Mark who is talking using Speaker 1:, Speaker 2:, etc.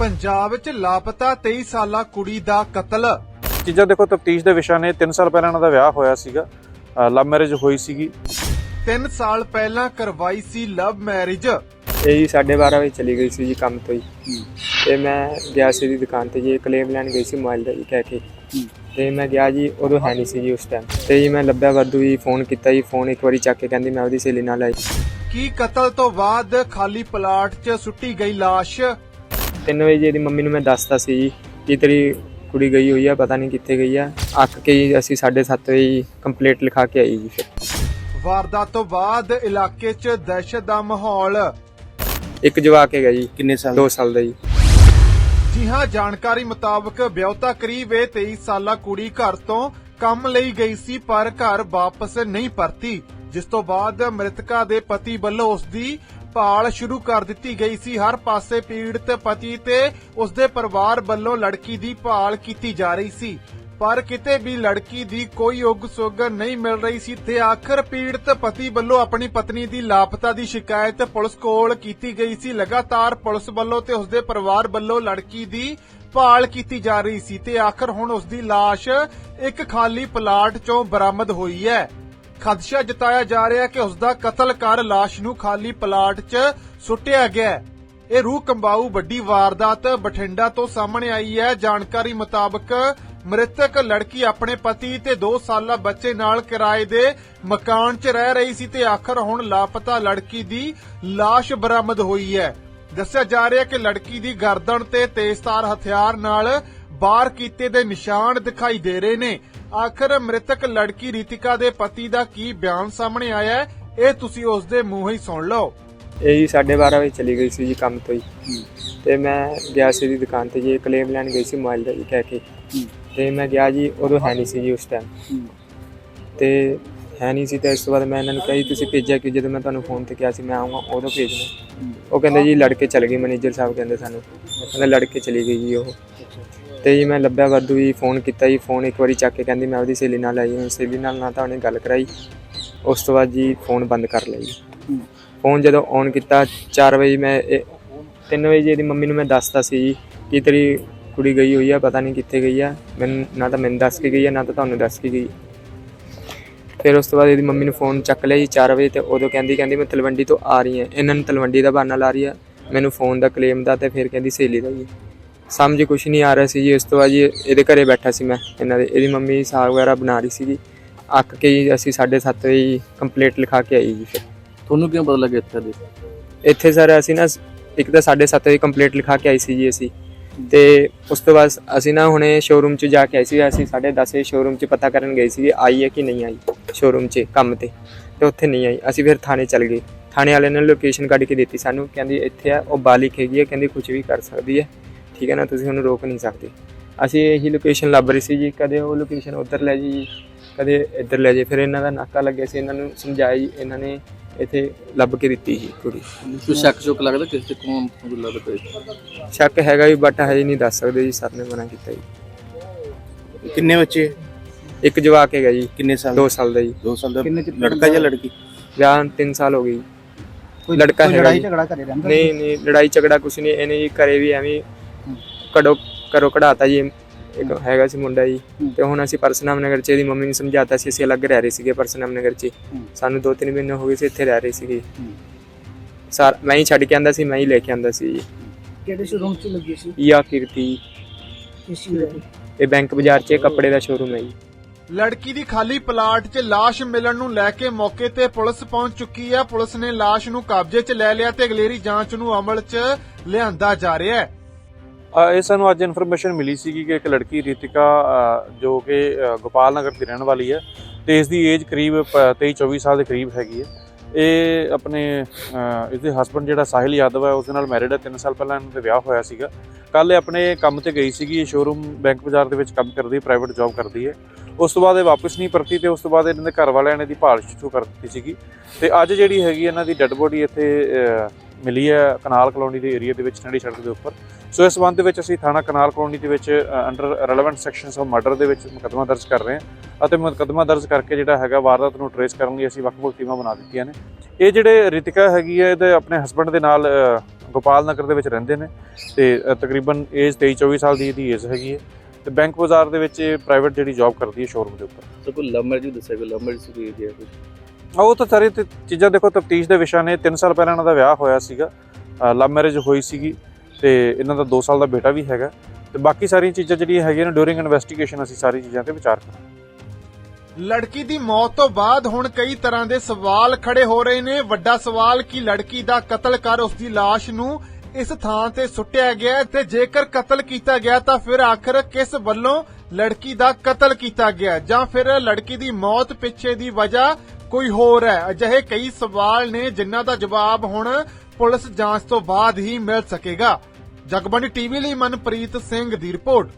Speaker 1: ਪੰਜਾਬ 'ਚ ਲਾਪਤਾ 23 ਸਾਲਾ ਕੁੜੀ ਦਾ ਕਤਲ।
Speaker 2: ਚੀਜ਼ਾਂ ਦੇਖੋ ਤਫਤੀਸ਼ ਦੇ ਵਿਸ਼ਾ ਨੇ 3 ਸਾਲ ਪਹਿਲਾਂ ਇਹਨਾਂ ਦਾ ਵਿਆਹ ਹੋਇਆ ਸੀਗਾ। ਲਵ ਮੈਰਿਜ ਹੋਈ ਸੀਗੀ।
Speaker 1: 3 ਸਾਲ ਪਹਿਲਾਂ ਕਰਵਾਈ ਸੀ ਲਵ ਮੈਰਿਜ।
Speaker 3: ਇਹ ਜੀ 12:30 ਵਜੇ ਚਲੀ ਗਈ ਸੀ ਜੀ ਕੰਮ ਤੋਂ ਹੀ। ਤੇ ਮੈਂ ਗਿਆ ਸੀ ਦੀ ਦੁਕਾਨ ਤੇ ਜੀ ਕਲੇਮ ਲੈਣ ਗਈ ਸੀ ਮੋਬਾਈਲ ਦਾ ਜੀ ਕਹਿ ਕੇ। ਤੇ ਮੈਂ ਗਿਆ ਜੀ ਉਦੋਂ ਹੈ ਨਹੀਂ ਸੀ ਜੀ ਉਸ ਟਾਈਮ ਤੇ ਜੀ ਮੈਂ ਲੱਭਿਆ ਵਾਧੂ ਜੀ ਫੋਨ ਕੀਤਾ ਜੀ ਫੋਨ ਇੱਕ ਵਾਰੀ ਚੱਕ ਕੇ ਕਹਿੰਦੀ ਮੈਂ ਉਹਦੀ ਸਹੇਲੀ ਨਾਲ ਆਈ।
Speaker 1: ਕੀ ਕਤਲ ਤੋਂ ਬਾਅਦ ਖਾਲੀ ਪਲਾਟ 'ਚ ਸੁੱਟੀ ਗਈ ਲਾਸ਼?
Speaker 3: 3 ਵਜੇ ਜੀ ਇਹਦੀ ਮੰਮੀ ਨੂੰ ਮੈਂ ਦੱਸਤਾ ਸੀ ਜੀ ਕਿ ਤੇਰੀ ਕੁੜੀ ਗਈ ਹੋਈ ਆ ਪਤਾ ਨਹੀਂ ਕਿੱਥੇ ਗਈ ਆ। ਅੱਕ ਕੇ ਜੀ ਅਸੀਂ 7:30 ਵਜੇ ਕੰਪਲੀਟ ਲਿਖਾ ਕੇ ਆਈ ਜੀ ਫਿਰ।
Speaker 1: ਵਾਰਦਾਤ ਤੋਂ ਬਾਅਦ ਇਲਾਕੇ 'ਚ ਦਹਿਸ਼ਤ ਦਾ ਮਾਹੌਲ।
Speaker 3: ਇੱਕ ਜਵਾਕ ਹੈਗਾ ਜੀ
Speaker 4: ਕਿੰਨੇ ਸਾਲ
Speaker 3: 2 ਸਾਲ ਦਾ ਜੀ।
Speaker 1: ਜੀ ਹਾਂ ਜਾਣਕਾਰੀ ਮੁਤਾਬਕ ਵਿਆਹੁਤਾ ਕਰੀਬ ਇਹ 23 ਸਾਲਾ ਕੁੜੀ ਘਰ ਤੋਂ ਕੰਮ ਲਈ ਗਈ ਸੀ ਪਰ ਘਰ ਵਾਪਸ ਨਹੀਂ ਪਰਤੀ ਜਿਸ ਤੋਂ ਬਾਅਦ ਮ੍ਰਿਤਕਾ ਦੇ ਪਤੀ ਵੱਲੋਂ ਉਸ ਦੀ ਭਾਲ ਸ਼ੁਰੂ ਕਰ ਦਿੱਤੀ ਗਈ ਸੀ। ਹਰ ਪਾਸੇ ਪੀੜਤ ਪਤੀ ਤੇ ਉਸ ਦੇ ਪਰਿਵਾਰ ਵੱਲੋਂ ਲੜਕੀ ਦੀ ਭਾਲ ਕੀਤੀ ਜਾ ਰਹੀ ਸੀ। ਪਰ ਕਿਤੇ ਵੀ ਲੜਕੀ ਦੀ ਕੋਈ ਉਗ ਸੁਗ ਨਹੀਂ ਮਿਲ ਰਹੀ ਸੀ, ਤੇ ਆਖਰ ਪੀੜਤ ਪਤੀ ਵੱਲੋਂ ਆਪਣੀ ਪਤਨੀ ਦੀ ਲਾਪਤਾ ਦੀ ਸ਼ਿਕਾਇਤ ਪੁਲਿਸ ਕੋਲ ਕੀਤੀ ਗਈ ਸੀ। ਲਗਾਤਾਰ ਪੁਲਿਸ ਵੱਲੋਂ ਤੇ ਉਸਦੇ ਪਰਿਵਾਰ ਵੱਲੋਂ ਲੜਕੀ ਦੀ ਭਾਲ ਕੀਤੀ ਜਾ ਰਹੀ ਸੀ, ਤੇ ਆਖਰ ਹੁਣ ਉਸ ਦੀ ਲਾਸ਼ ਇੱਕ ਖਾਲੀ ਪਲਾਟ ਚੋਂ ਬਰਾਮਦ ਹੋਈ ਹੈ। ਖਦਸ਼ਾ ਜਤਾਇਆ ਜਾ ਰਿਹਾ ਹੈ ਕਿ ਉਸ ਦਾ ਕਤਲ ਕਰ ਲਾਸ਼ ਨੂੰ ਖਾਲੀ ਪਲਾਟ 'ਚ ਸੁੱਟਿਆ ਗਿਆ ਹੈ। ਇਹ ਰੂਹ ਕੰਬਾਊ ਵੱਡੀ ਵਾਰਦਾਤ ਬਠਿੰਡਾ ਤੋਂ ਸਾਹਮਣੇ ਆਈ ਹੈ। ਜਾਣਕਾਰੀ ਮੁਤਾਬਕ ਮ੍ਰਿਤਕ ਲੜਕੀ ਆਪਣੇ ਪਤੀ ਤੇ 2 ਸਾਲਾ ਬੱਚੇ ਨਾਲ ਕਿਰਾਏ ਦੇ ਮਕਾਨ 'ਚ ਰਹਿ ਰਹੀ ਸੀ ਤੇ ਆਖਰ ਹੁਣ ਲਾਪਤਾ ਲੜਕੀ ਦੀ ਲਾਸ਼ ਬਰਾਮਦ ਹੋਈ ਹੈ। ਦੱਸਿਆ ਜਾ ਰਿਹਾ ਕਿ ਲੜਕੀ ਦੀ ਗਰਦਨ ਤੇ ਤੇਜ਼ਧਾਰ ਹਥਿਆਰ ਨਾਲ ਬਾਰ ਕੀਤੇ ਦੇ ਨਿਸ਼ਾਨ ਦਿਖਾਈ ਦੇ ਰਹੇ ਨੇ। ਆਖਰ ਮ੍ਰਿਤਕ ਲੜਕੀ ਰੀਤਿਕਾ ਦੇ ਪਤੀ ਦਾ ਕੀ ਬਿਆਨ ਸਾਹਮਣੇ ਆਇਆ ਹੈ? ਇਹ ਤੁਸੀਂ ਉਸ ਦੇ ਮੂੰਹੋਂ ਹੀ ਸੁਣ ਲਓ।
Speaker 3: ਇਹ ਜੀ 12:30 ਵਜੇ ਚਲੀ ਗਈ ਸੀ ਜੀ ਕੰਮ ਤੋਂ ਹੀ। ਤੇ ਮੈਂ ਗਿਆ ਸੀ ਦੀ ਦੁਕਾਨ ਤੇ ਜੀ ਕਲੇਮ ਲੈਣ ਗਈ ਸੀ ਮੋਬਾਈਲ ਦਾ ਜੀ ਕਹਿ ਕੇ। ਤੇ ਮੈਂ ਗਿਆ ਜੀ ਉਦੋਂ ਹੈ ਨਹੀਂ ਸੀ ਜੀ ਉਸ ਟਾਈਮ ਤੇ ਹੈ ਨਹੀਂ ਸੀ ਤੇ ਇਸ ਤੋਂ ਬਾਅਦ ਮੈਂ ਇਹਨਾਂ ਨੂੰ ਕਿਹਾ ਤੁਸੀਂ ਭੇਜਿਆ ਕਿ ਜਦੋਂ ਮੈਂ ਤੁਹਾਨੂੰ ਫੋਨ ਤੇ ਕਿਹਾ ਸੀ ਮੈਂ ਆਉਂਗਾ ਉਦੋਂ ਭੇਜਣਾ ਉਹ ਕਹਿੰਦੇ ਜੀ ਲੜਕੇ ਚਲ ਗਈ ਮੈਨੇਜਰ ਸਾਹਿਬ ਕਹਿੰਦੇ ਸਾਨੂੰ। ਕਹਿੰਦੇ ਲੜਕੇ ਚਲੀ ਗਈ ਜੀ ਉਹ। ਤੇ ਜੀ ਮੈਂ ਲੱਭਿਆ ਵਾਧੂ ਜੀ ਫੋਨ ਕੀਤਾ ਜੀ ਫੋਨ ਇੱਕ ਵਾਰੀ ਚੱਕ ਕੇ ਕਹਿੰਦੀ ਮੈਂ ਉਹਦੀ ਸਹੇਲੀ ਨਾਲ ਆਈ ਹਾਂ ਸਹੇਲੀ ਨਾਲ ਨਾ ਤਾਂ ਉਹਨੇ ਗੱਲ ਕਰਾਈ। ਉਸ ਤੋਂ ਬਾਅਦ ਜੀ ਫੋਨ ਬੰਦ ਕਰ ਲਿਆ ਜੀ। ਫੋਨ ਜਦੋਂ ਔਨ ਕੀਤਾ 4 ਵਜੇ ਮੈਂ 3 ਵਜੇ ਜੀ ਇਹਦੀ ਮੰਮੀ ਨੂੰ ਮੈਂ ਦੱਸਤਾ ਸੀ ਜੀ ਕਿ ਤੇਰੀ ਕੁੜੀ ਗਈ ਹੋਈ ਆ ਪਤਾ ਨਹੀਂ ਕਿੱਥੇ ਗਈ ਆ। ਮੈਨੂੰ ਨਾ ਤਾਂ ਮੈਨੂੰ ਦੱਸ ਕੇ ਗਈ ਆ ਨਾ ਤਾਂ ਤੁਹਾਨੂੰ ਦੱਸ ਕੇ ਗਈ। ਫਿਰ ਉਸ ਤੋਂ ਬਾਅਦ ਇਹਦੀ ਮੰਮੀ ਨੂੰ ਫੋਨ ਚੱਕ ਲਿਆ ਜੀ 4 ਵਜੇ ਤੇ ਉਦੋਂ ਕਹਿੰਦੀ ਕਹਿੰਦੀ ਮੈਂ ਤਲਵੰਡੀ ਤੋਂ ਆ ਰਹੀ ਹਾਂ। ਇਹਨਾਂ ਨੂੰ ਤਲਵੰਡੀ ਦਾ ਬਹਾਨਾ ਲਾ ਰਹੀ ਆ। ਮੈਨੂੰ ਫੋਨ ਦਾ ਕਲੇਮ ਦਾ ਤੇ ਫਿਰ ਕਹਿੰਦੀ ਸਹੇਲੀ ਦਾ ਜੀ। ਸਮਝ ਕੁਛ ਨਹੀਂ ਆ ਰਿਹਾ ਸੀ ਜੀ ਇਸ ਤੋਂ ਬਾਅਦ ਜੀ ਇਹਦੇ ਘਰੇ ਬੈਠਾ ਸੀ ਮੈਂ ਇਹਨਾਂ ਦੇ ਇਹਦੀ ਮੰਮੀ ਸਾਗ ਵਗੈਰਾ ਬਣਾ ਰਹੀ ਸੀਗੀ। ਅੱਕ ਕੇ ਜੀ ਅਸੀਂ 7:30 ਵਜੇ ਕੰਪਲੀਟ ਲਿਖਾ ਕੇ ਆਈ ਜੀ ਫਿਰ।
Speaker 4: ਤੁਹਾਨੂੰ ਕਿਵੇਂ ਪਤਾ ਲੱਗਿਆ ਇੱਥੇ ਦੇ
Speaker 3: ਇੱਥੇ ਸਰ ਅਸੀਂ ਨਾ ਇੱਕ ਤਾਂ 7:30 ਵਜੇ ਕੰਪਲੀਟ ਲਿਖਾ ਕੇ ਆਈ ਸੀ ਜੀ ਅਸੀਂ। ਤੇ ਉਸ ਤੋਂ ਬਾਅਦ ਅਸੀਂ ਨਾ ਹੁਣੇ ਸ਼ੋਰੂਮ 'ਚ ਜਾ ਕੇ ਆਏ ਸੀ ਅਸੀਂ 10:30 ਵਜੇ ਸ਼ੋਰੂਮ 'ਚ ਪਤਾ ਕਰਨ ਗਏ ਸੀ ਆਈ ਹੈ ਕਿ ਨਹੀਂ ਆਈ ਸ਼ੋਰੂਮ 'ਚ ਕੰਮ ਤੇ। ਤੇ ਉੱਥੇ ਨਹੀਂ ਆਈ ਅਸੀਂ ਫਿਰ ਥਾਣੇ ਚੱਲ ਗਏ। ਥਾਣੇ ਵਾਲੇ ਨੇ ਲੋਕੇਸ਼ਨ ਕੱਢ ਕੇ ਦਿੱਤੀ ਸਾਨੂੰ ਕਹਿੰਦੀ ਇੱਥੇ ਆ ਉਹ ਬਾਲਿਕ ਹੈਗੀ ਹੈ ਕਹਿੰਦੀ ਕੁਝ ਵੀ ਕਰ ਸਕਦੀ ਹੈ। ਠੀਕ ਹੈ ਨਾ ਤੁਸੀਂ ਉਹਨੂੰ ਰੋਕ ਨਹੀਂ ਸਕਦੇ। ਅਸੀਂ ਇਹੀ ਲੋਕੇਸ਼ਨ ਲੱਭ ਰਹੀ ਸੀ ਜੀ ਕਦੇ ਉਹ ਲੋਕੇਸ਼ਨ ਉੱਧਰ ਲੈ ਜੀ ਕਦੇ ਇੱਧਰ ਲੈ ਜੇ ਫਿਰ ਇਹਨਾਂ ਦਾ ਨਾਕਾ ਲੱਗਿਆ ਸੀ ਇਹਨਾਂ ਨੂੰ ਸਮਝਾਈ ਇਹਨਾਂ ਨੇ ਇੱਥੇ ਲੱਭ ਕੇ ਦਿੱਤੀ ਜੀ ਕੁੜੀ।
Speaker 4: ਕੋਈ ਸ਼ੱਕ ਸ਼ੁਕ ਲੱਗਦਾ ਕਿਸ ਤੇ ਕੌਣ ਤੁਹਾਨੂੰ ਲੱਗਦਾ ਕੋਈ
Speaker 3: ਸ਼ੱਕ ਹੈਗਾ ਵੀ ਬਟ ਹਜੇ ਨਹੀਂ ਦੱਸ ਸਕਦੇ ਜੀ ਸਰ ਨੇ ਮਨਾ ਕੀਤਾ ਜੀ।
Speaker 4: ਕਿੰਨੇ ਬੱਚੇ?
Speaker 3: ਇੱਕ ਜਵਾਕ ਹੈਗਾ ਜੀ।
Speaker 4: ਕਿੰਨੇ ਸਾਲ?
Speaker 3: 2 ਸਾਲ ਦਾ ਜੀ।
Speaker 4: 2 ਸਾਲ ਦਾ ਲੜਕਾ ਜਾਂ ਲੜਕੀ?
Speaker 3: ਵਿਆਹ 3 ਸਾਲ ਹੋ ਗਈ ਲੜਕਾ ਹੈਗਾ
Speaker 5: ਲੜਾਈ
Speaker 3: ਜੀ।
Speaker 5: ਝਗੜਾ ਘਰੇ ਰਹਿੰਦਾ
Speaker 3: ਨਹੀਂ ਨਹੀਂ ਲੜਾਈ ਝਗੜਾ ਕੁਛ ਨਹੀਂ ਇਹਨੇ ਜੀ ਘਰੇ ਵੀ ਐਵੇਂ ਕੜੋ ਕਰੋ ਕਢਾਤਾ ਜੀ। ਇੱਕ ਹੈਗਾ ਸੀ ਮੁੰਡਾ ਜੀ। ਤੇ ਹੁਣ ਅਸੀਂ ਪਰਸਨਾਮ ਨਗਰ ਚ ਇਹਦੀ ਮੰਮੀ ਨੂੰ ਸਮਝਾਤਾ ਸੀ ਅਸੀਂ ਅਲੱਗ ਰਹਿ ਰਹੇ ਸੀਗੇ ਪਰਸਨਾਮ ਨਗਰ ਚ। ਸਾਨੂੰ 2-3 ਮਹੀਨੇ ਹੋ ਗਏ ਸੀ ਇੱਥੇ ਰਹਿ ਰਹੇ ਸੀਗੇ। ਸਰ ਮੈਂ ਹੀ ਛੱਡ ਕੇ ਆਂਦਾ ਸੀ ਮੈਂ ਹੀ ਲੈ ਕੇ ਆਂਦਾ ਸੀ ਜੀ।
Speaker 5: ਕਿਹੜੇ ਸ਼ੋਰੂਮ 'ਚ ਲੱਗੀ ਸੀ?
Speaker 3: ਈਆ ਕੀਰਤੀ। ਇਹ ਬੈਂਕ ਬਾਜ਼ਾਰ 'ਚ ਕੱਪੜੇ ਦਾ ਸ਼ੋਰੂਮ ਹੈ ਜੀ।
Speaker 1: ਲੜਕੀ ਦੀ ਖਾਲੀ ਪਲਾਟ 'ਚ ਲਾਸ਼ ਮਿਲਣ ਨੂੰ ਲੈ ਕੇ ਮੌਕੇ ਤੇ ਪੁਲਿਸ ਪਹੁੰਚ ਚੁੱਕੀ ਹੈ ਪੁਲਿਸ ਨੇ ਲਾਸ਼ ਨੂੰ ਕਬਜ਼ੇ 'ਚ ਲੈ ਲਿਆ ਤੇ ਅਗਲੇਰੀ ਜਾਂਚ ਨੂੰ ਅਮਲ 'ਚ ਲਿਆਂਦਾ ਜਾ ਰਿਹਾ ਹੈ।
Speaker 2: ਇਹ ਸਾਨੂੰ ਅੱਜ ਇਨਫੋਰਮੇਸ਼ਨ ਮਿਲੀ ਸੀਗੀ ਕਿ ਇੱਕ ਲੜਕੀ ਰੀਤਿਕਾ ਜੋ ਕਿ ਗੋਪਾਲ ਨਗਰ ਦੀ ਰਹਿਣ ਵਾਲੀ ਹੈ ਤੇ ਇਸ ਦੀ ਏਜ ਕਰੀਬ 23 24 ਸਾਲ ਦੇ ਕਰੀਬ ਹੈਗੀ ਹੈ। ਇਹ ਆਪਣੇ ਅ, ਇਸਦੇ ਹਸਬੰਡ ਜਿਹੜਾ ਸਾਹਿਲ ਯਾਦਵ ਹੈ ਉਸ ਦੇ ਨਾਲ ਮੈਰਿਡ ਹੈ 3 ਸਾਲ ਪਹਿਲਾਂ ਇਹਨਾਂ ਦਾ ਵਿਆਹ ਹੋਇਆ ਸੀਗਾ। ਕੱਲ ਇਹ ਆਪਣੇ ਕੰਮ ਤੇ ਗਈ ਸੀਗੀ ਇਹ ਸ਼ੋਰੂਮ ਬੈਂਕ ਬਾਜ਼ਾਰ ਦੇ ਵਿੱਚ ਕੰਮ ਕਰਦੀ ਹੈ ਪ੍ਰਾਈਵੇਟ ਜੌਬ ਕਰਦੀ ਹੈ। ਉਸ ਤੋਂ ਬਾਅਦ ਇਹ ਵਾਪਸ ਨਹੀਂ ਪਰਤੀ ਤੇ ਉਸ ਤੋਂ ਬਾਅਦ ਇਹਨਾਂ ਦੇ ਘਰ ਵਾਲਿਆਂ ਨੇ ਦੀ ਭਾਲ ਸ਼ੁਰੂ ਕਰ ਦਿੱਤੀ ਸੀਗੀ। ਤੇ ਅੱਜ ਜਿਹੜੀ ਹੈਗੀ ਇਹਨਾਂ ਦੀ ਡੈੱਡ ਬੋਡੀ ਇੱਥੇ ਮਿਲੀ ਹੈ ਕਨਾਲ ਕਲੋਨੀ ਦੇ ਏਰੀਆ ਦੇ ਵਿੱਚ ਨੜੀ ਸੜਕ ਦੇ ਉੱਪਰ। ਸੋ ਇਸ ਸੰਬੰਧ ਦੇ ਵਿੱਚ ਅਸੀਂ ਥਾਣਾ ਕਨਾਲ ਕਲੋਨੀ ਦੇ ਵਿੱਚ under relevant sections of murder ਦੇ ਵਿੱਚ ਮੁਕੱਦਮਾ ਦਰਜ ਕਰ ਰਹੇ ਹਾਂ ਅਤੇ ਮੁਕੱਦਮਾ ਦਰਜ ਕਰਕੇ ਜਿਹੜਾ ਹੈਗਾ ਵਾਰਦਾਤ ਨੂੰ ਟਰੇਸ ਕਰਨ ਲਈ ਅਸੀਂ ਵੱਖ-ਵੱਖ ਟੀਮਾਂ ਬਣਾ ਦਿੱਤੀਆਂ ਨੇ। ਇਹ ਜਿਹੜੇ ਰਿਤਿਕਾ ਹੈਗੀ ਹੈ ਇਹਦੇ ਆਪਣੇ ਹਸਬੰਡ ਦੇ ਨਾਲ ਗੋਪਾਲ ਨਗਰ ਦੇ ਵਿੱਚ ਰਹਿੰਦੇ ਨੇ ਤੇ ਤਕਰੀਬਨ ਏਜ 23 24 ਸਾਲ ਦੀ ਇਹਦੀ ਏਜ ਹੈਗੀ ਹੈ ਤੇ ਬੈਂਕ ਬਾਜ਼ਾਰ ਦੇ ਵਿੱਚ ਇਹ ਪ੍ਰਾਈਵੇਟ ਜਿਹੜੀ ਜੌਬ ਕਰਦੀ ਹੈ ਸ਼ੋਰੂਮ ਦੇ ਉੱਪਰ।
Speaker 4: ਸੋ ਕੋਈ ਲਵ ਮੈਰਿਜ ਦੱਸਿਆ ਕੋਈ ਲਵ ਮੈਰਿਜ ਕੋਈ ਕੁਝ
Speaker 2: ਆ ਉਹ ਤਾਂ ਸਾਰੇ ਤੇ ਚੀਜ਼ਾਂ ਦੇਖੋ ਤਫਤੀਸ਼ ਦੇ ਵਿਸ਼ਾ ਨੇ 3 ਸਾਲ ਪਹਿਲਾਂ ਇਹਨਾਂ ਦਾ ਵਿਆਹ ਹੋਇਆ ਸੀਗਾ। ਲਵ ਮੈਰਿਜ ਹੋਈ ਸੀਗੀ। ਤੇ ਇਹਨਾਂ ਦਾ 2 ਸਾਲ ਦਾ ਬੇਟਾ ਵੀ ਹੈਗਾ। ਤੇ ਬਾਕੀ ਸਾਰੀਆਂ ਚੀਜ਼ਾਂ ਜਿਹੜੀਆਂ ਹੈਗੀਆਂ ਨੇ ਡਿਊਰਿੰਗ ਇਨਵੈਸਟੀਗੇਸ਼ਨ ਅਸੀਂ ਸਾਰੀ ਚੀਜ਼ਾਂ ਤੇ ਵਿਚਾਰ ਕਰਾਂਗੇ।
Speaker 1: ਲੜਕੀ ਦੀ ਮੌਤ ਤੋਂ ਬਾਅਦ ਹੁਣ ਕਈ ਤਰ੍ਹਾਂ ਦੇ ਸਵਾਲ ਖੜੇ ਹੋ ਰਹੇ ਨੇ। ਵੱਡਾ ਸਵਾਲ ਕਿ ਲੜਕੀ ਦਾ ਕਤਲ ਕਰ ਉਸ ਦੀ ਲਾਸ਼ ਨੂੰ ਇਸ ਥਾਂ ਤੇ ਸੁੱਟਿਆ ਗਿਆ ਤੇ ਜੇਕਰ ਕਤਲ ਕੀਤਾ ਗਿਆ ਤਾਂ ਫਿਰ ਆਖਰ ਕਿਸ ਵੱਲੋਂ ਲੜਕੀ ਦਾ ਕਤਲ ਕੀਤਾ ਗਿਆ ਜਾਂ ਫਿਰ ਲੜਕੀ ਦੀ ਮੌਤ ਪਿੱਛੇ ਦੀ ਵਜ੍ਹਾ ਕੋਈ ਹੋਰ ਹੈ? ਅਜਿਹੇ ਕਈ ਸਵਾਲ ਨੇ ਜਿਨ੍ਹਾਂ ਦਾ ਜਵਾਬ ਹੁਣ ਪੁਲਿਸ ਜਾਂਚ ਤੋਂ ਬਾਅਦ ਹੀ ਮਿਲ ਸਕੇਗਾ। ਜਗਬਾਣੀ ਟੀਵੀ ਲਈ ਮਨਪ੍ਰੀਤ ਸਿੰਘ ਦੀ ਰਿਪੋਰਟ